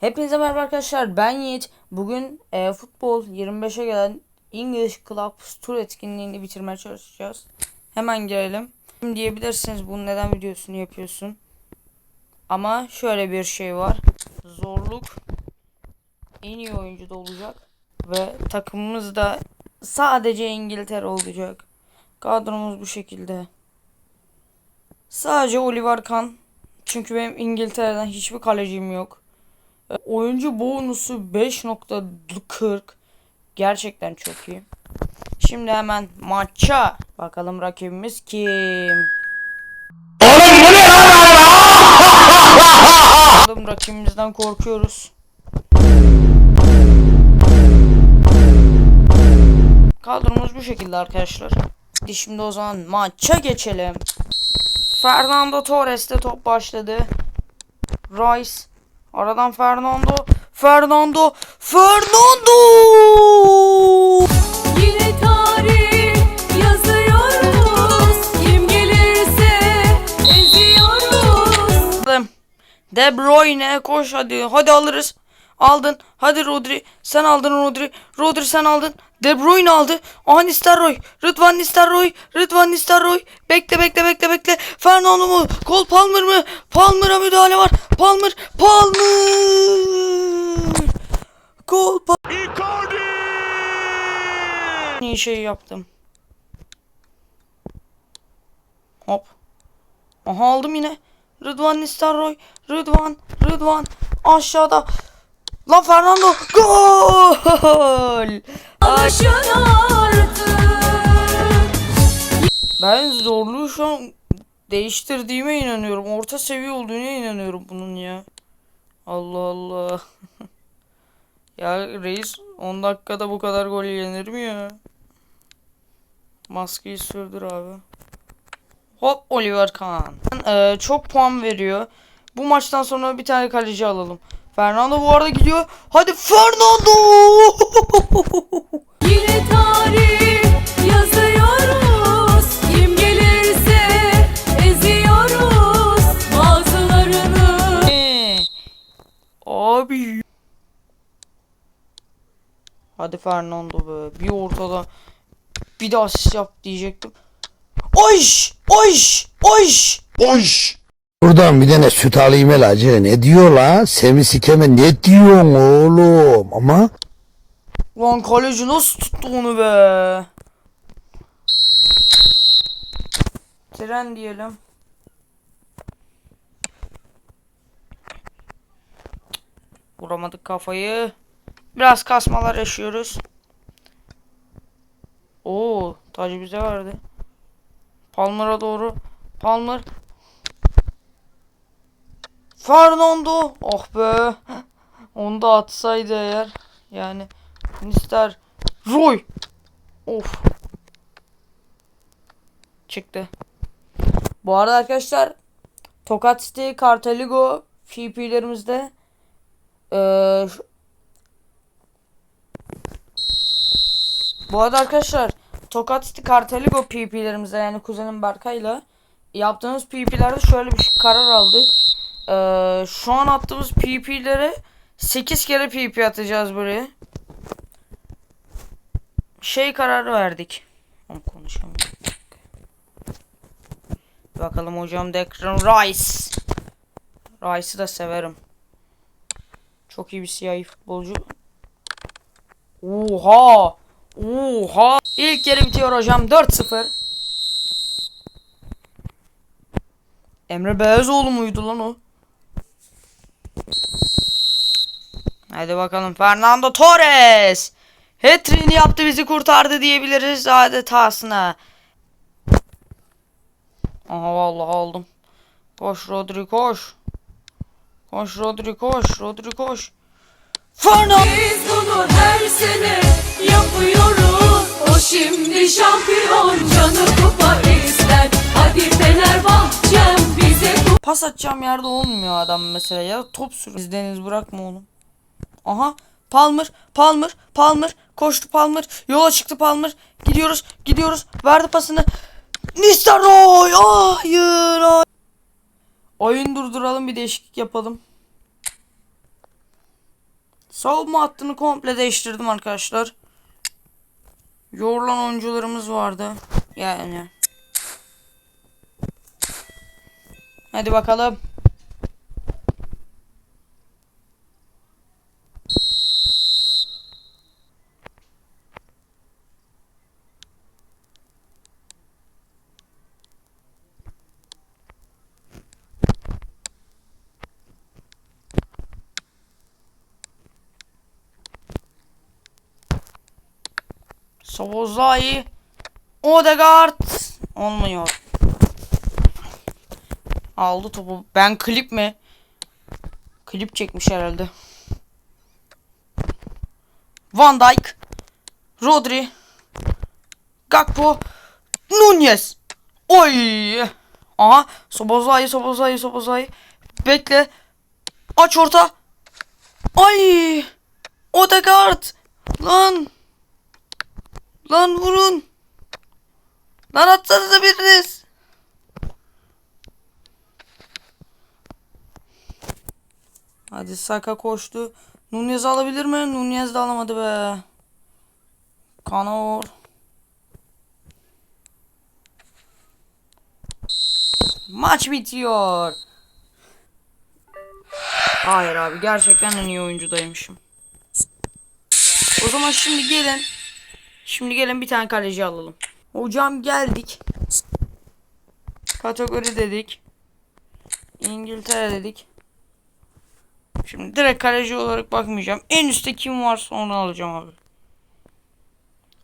Hepinize merhaba arkadaşlar ben Yiğit. Bugün e, futbol 25'e gelen English Club Tour etkinliğini bitirmeye çalışacağız. Hemen girelim. Şimdi diyebilirsiniz bunu neden videosunu yapıyorsun. Ama şöyle bir şey var. Zorluk en iyi oyuncu da olacak. Ve takımımız da sadece İngiltere olacak. Kadromuz bu şekilde. Sadece Oliver Kahn. Çünkü benim İngiltere'den hiçbir kalecim yok. Oyuncu bonusu 5.40. Gerçekten çok iyi. Şimdi hemen maça. Bakalım rakibimiz kim? Bakalım rakibimizden korkuyoruz. Kadromuz bu şekilde arkadaşlar. Şimdi o zaman maça geçelim. Fernando Torres'te top başladı. Rice. Aradan Fernando. Fernando. Fernando. Yine tarih yazıyoruz. Kim gelirse eziyoruz. De Bruyne koş hadi. Hadi alırız. Aldın. Hadi Rodri. Sen aldın Rodri. Rodri sen aldın. De Bruyne aldı. Aha Nistelrooy. Rıdvan Nistelrooy. Rıdvan Nistelrooy. Bekle bekle bekle bekle. Fernando mu? Kol Palmer mı? Palmer'a müdahale var. Palmer. Palmer. Kol Palmer. İyi şey yaptım. Hop. Aha aldım yine. Rıdvan Nistelrooy. Rıdvan. Rıdvan. Aşağıda. Lan Fernando. Gol. Alışın artık. Ben zorluğu şu an değiştirdiğime inanıyorum. Orta seviye olduğuna inanıyorum bunun ya. Allah Allah. ya reis 10 dakikada bu kadar gol yenir mi ya? Maskeyi sürdür abi. Hop Oliver Kahn. Ee, çok puan veriyor. Bu maçtan sonra bir tane kaleci alalım. Fernando bu arada gidiyor. Hadi Fernando! Yine tarih yazıyoruz. Kim gelirse eziyoruz. Bazılarını Ee, Abi. Hadi Fernando be. Bir ortada bir de asist yap diyecektim. Oyş! Oyş! Oyş! Oş. Buradan bir tane süt alayım el acı. Ne diyor la? Semi sikeme ne diyorsun oğlum? Ama Lan kaleci nasıl tuttu onu be? Tren diyelim. Vuramadık kafayı. Biraz kasmalar yaşıyoruz. Oo, tacı bize verdi. Palmer'a doğru. Palmer. Fernando. Oh be. Onu da atsaydı eğer. Yani. Mister Roy. Of. Çıktı. Bu arada arkadaşlar Tokat City, Karteligo FP'lerimizde şu- Bu arada arkadaşlar Tokat City Karteligo PP'lerimizde yani kuzenim Berkay'la yaptığımız PP'lerde şöyle bir karar aldık. Eee, şu an attığımız PP'lere 8 kere PP atacağız buraya şey kararı verdik. Onu. Bakalım hocam Declan Rice. Rice'ı da severim. Çok iyi bir siyahi futbolcu. Oha! Oha! İlk yarı bitiyor hocam 4-0. Emre Beyazoğlu muydu lan o? Hadi bakalım Fernando Torres. Hattrick'ini yaptı bizi kurtardı diyebiliriz adetasına. Aha vallahi aldım. Koş Rodri koş. Koş Rodri koş. Rodri koş. Fernando. biz bunu her sene yapıyoruz. O şimdi şampiyon canı kupa ister. Pas atacağım yerde olmuyor adam mesela ya top sürüyor. Biz Deniz bırakma oğlum. Aha Palmer, Palmer, Palmer koştu Palmer. Yola çıktı Palmer. Gidiyoruz, gidiyoruz. Verdi pasını. Nistelrooy! Hayır, hayır. Oyun durduralım bir değişiklik yapalım. Savunma hattını komple değiştirdim arkadaşlar. Yorulan oyuncularımız vardı. Yani. Hadi bakalım. Sobozlai. Odegaard. Olmuyor. Aldı topu. Ben klip mi? Klip çekmiş herhalde. Van Dijk. Rodri. Gakpo. Nunez. Oy. Aha. Sobozlai, Sobozlai, Sobozlai. Bekle. Aç orta. Ay. Odegaard. Lan. Lan vurun. Lan atsanıza biriniz. Hadi Saka koştu. Nunez alabilir mi? Nunez de alamadı be. Kanor. Maç bitiyor. Hayır abi gerçekten en iyi oyuncudaymışım. O zaman şimdi gelin. Şimdi gelin bir tane kaleci alalım. Hocam geldik. Kategori dedik. İngiltere dedik. Şimdi direkt kaleci olarak bakmayacağım. En üstte kim varsa onu alacağım abi.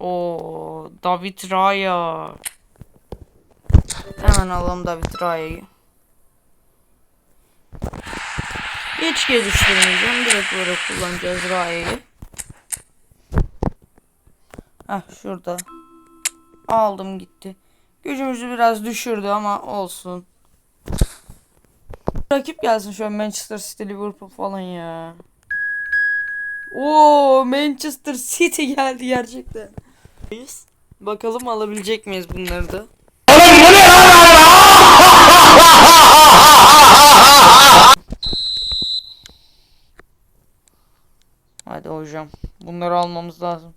O David Raya. Hemen alalım David Raya'yı. Hiç geliştirmeyeceğim. Direkt böyle kullanacağız Raya'yı. Heh şurada. Aldım gitti. Gücümüzü biraz düşürdü ama olsun. Rakip gelsin şu an Manchester City, Liverpool falan ya. Oo Manchester City geldi gerçekten. Bakalım alabilecek miyiz bunları da. Hadi hocam. Bunları almamız lazım.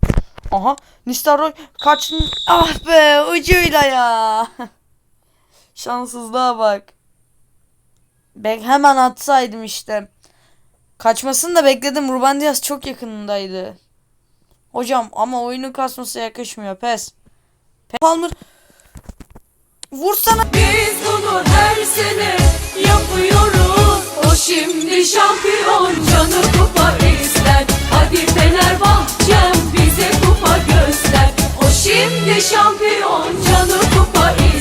Aha Nistelrooy kaçtın. Ah be ucuyla ya. Şanssızlığa bak. Ben hemen atsaydım işte. Kaçmasını da bekledim. Ruben Diaz çok yakınındaydı. Hocam ama oyunu kasması yakışmıyor. Pes. Pes. Palmer. Vursana. Biz bunu her sene yapıyoruz O şimdi şampiyon canı kupa ister Hadi Fenerbahçem bize kupa göster O şimdi şampiyon canı kupa ister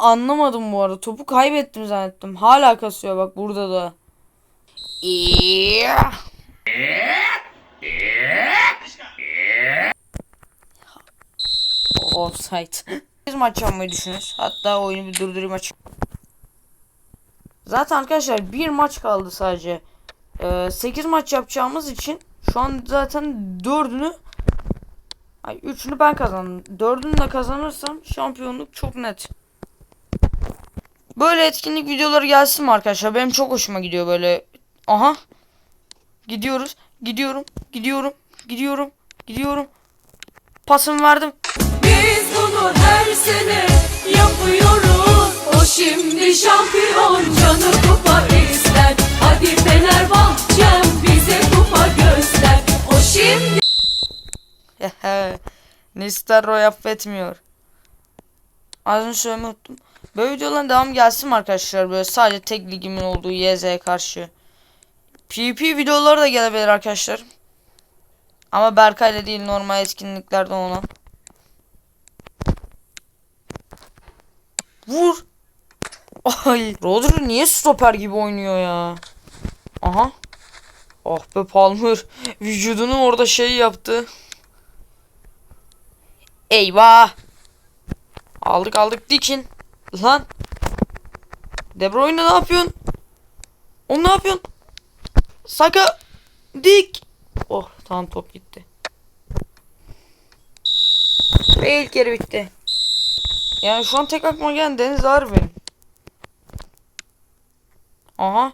anlamadım bu arada. Topu kaybettim zannettim. Hala kasıyor bak burada da. Offside. Biz maç yapmayı düşünüyoruz. Hatta oyunu bir durdurayım aç. Zaten arkadaşlar bir maç kaldı sadece. Ee, 8 maç yapacağımız için şu an zaten 4'ünü Ay 3'ünü ben kazandım. 4'ünü de kazanırsam şampiyonluk çok net. Böyle etkinlik videoları gelsin mi arkadaşlar? Benim çok hoşuma gidiyor böyle. Aha. Gidiyoruz. Gidiyorum. Gidiyorum. Gidiyorum. Gidiyorum. Pasımı verdim. Biz bunu her sene yapıyoruz O şimdi şampiyon canı kupa ister Hadi Fenerbahçem bize kupa göster O şimdi Nistelrooy affetmiyor. Az önce söylemeyi unuttum. Böyle videoların devam gelsin mi arkadaşlar? Böyle sadece tek ligimin olduğu YZ'ye karşı. PvP videoları da gelebilir arkadaşlar. Ama Berkay'la değil normal etkinliklerden olan. Vur. Ay. Rodri niye stoper gibi oynuyor ya? Aha. Ah be Palmer. Vücudunu orada şey yaptı. Eyvah. Aldık aldık dikin. Lan. De Bruyne ne yapıyorsun? Onu ne yapıyorsun? Saka. Dik. Oh tam top gitti. Ve ilk yarı bitti. Yani şu an tek aklıma gelen Deniz Ağrı benim. Aha.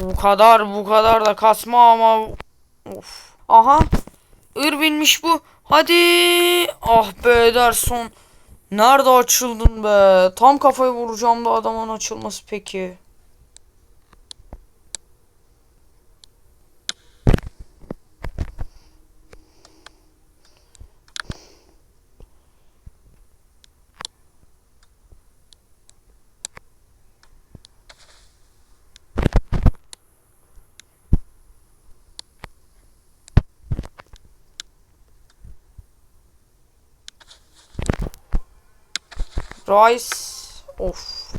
Bu kadar bu kadar da kasma ama. Of. Aha. Irvin'miş bu. Hadi. Ah be Ederson. Nerede açıldın be? Tam kafayı vuracağım da adamın açılması peki. Rice. Of.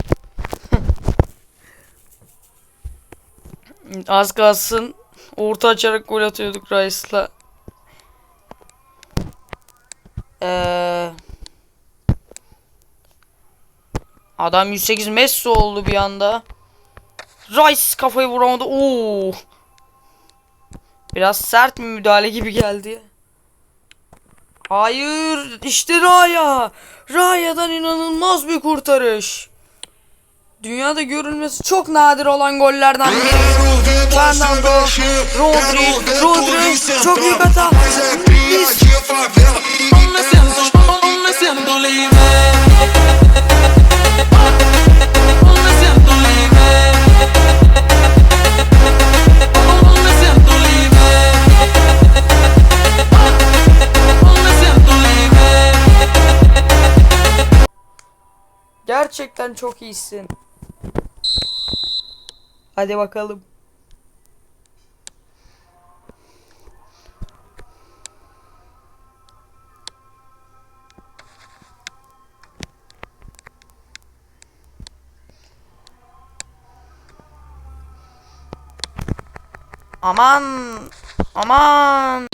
Az kalsın orta açarak gol atıyorduk Rice'la. Ee, adam 108 Messi oldu bir anda. Rice kafayı vuramadı. Oo. Biraz sert bir müdahale gibi geldi. Hayır, işte Raya. Raya'dan inanılmaz bir kurtarış. Dünyada görülmesi çok nadir olan gollerden biri. Fernando, Rodri, Rodri, çok büyük hata. Gerçekten çok iyisin. Hadi bakalım. Aman aman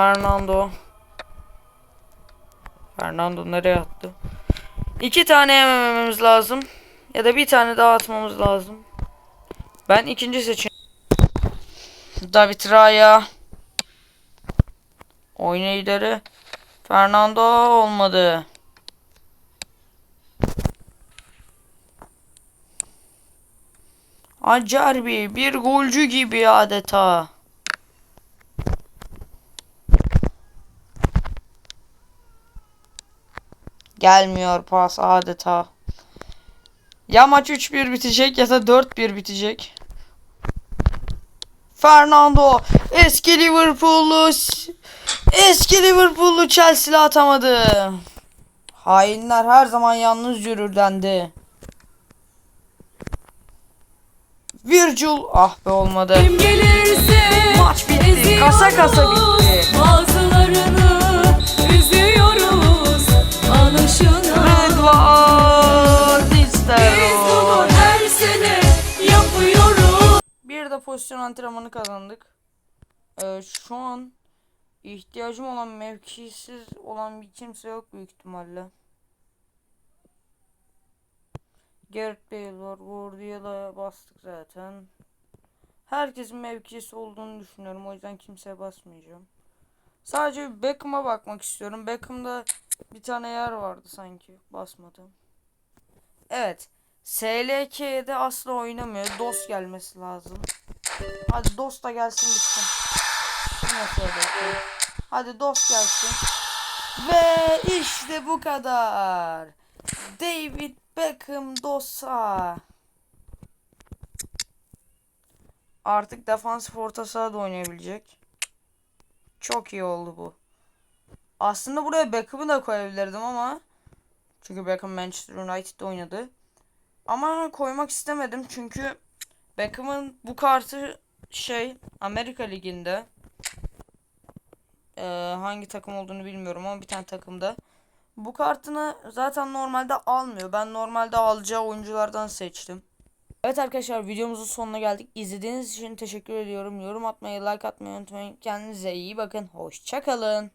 Fernando. Fernando nereye attı? İki tane yemememiz lazım. Ya da bir tane daha atmamız lazım. Ben ikinci seçim. David Raya. Oyna ileri. Fernando olmadı. Acerbi bir golcü gibi adeta. Gelmiyor pas adeta. Ya maç 3-1 bitecek ya da 4-1 bitecek. Fernando eski Liverpool'lu eski Liverpool'lu Chelsea'li atamadı. Hainler her zaman yalnız yürür dendi. Virgil ah be olmadı. Kim gelirse Maç bitti. Kasa kasa bitti. Bazılarını Rıdvan Biz bunu her sene yapıyoruz Bir de pozisyon antrenmanı kazandık. Ee, şu an ihtiyacım olan mevkisiz olan bir kimse yok büyük ihtimalle. Gareth Bale var. Guardiola'ya bastık zaten. Herkesin mevkisi olduğunu düşünüyorum. O yüzden kimseye basmayacağım. Sadece Beckham'a bakmak istiyorum. Beckham'da bir tane yer vardı sanki. Basmadım. Evet. SLK'de asla oynamıyor. DOS gelmesi lazım. Hadi DOS da gelsin bitsin. Hadi DOS gelsin. Ve işte bu kadar. David Beckham DOS'a. Artık defansif orta sahada oynayabilecek. Çok iyi oldu bu. Aslında buraya Beckham'ı da koyabilirdim ama çünkü Beckham Manchester United'da oynadı. Ama koymak istemedim çünkü Beckham'ın bu kartı şey Amerika Ligi'nde Ee, hangi takım olduğunu bilmiyorum ama bir tane takımda. bu kartını zaten normalde almıyor. Ben normalde alacağı oyunculardan seçtim. Evet arkadaşlar videomuzun sonuna geldik. İzlediğiniz için teşekkür ediyorum. Yorum atmayı, like atmayı unutmayın. Kendinize iyi bakın. Hoşçakalın.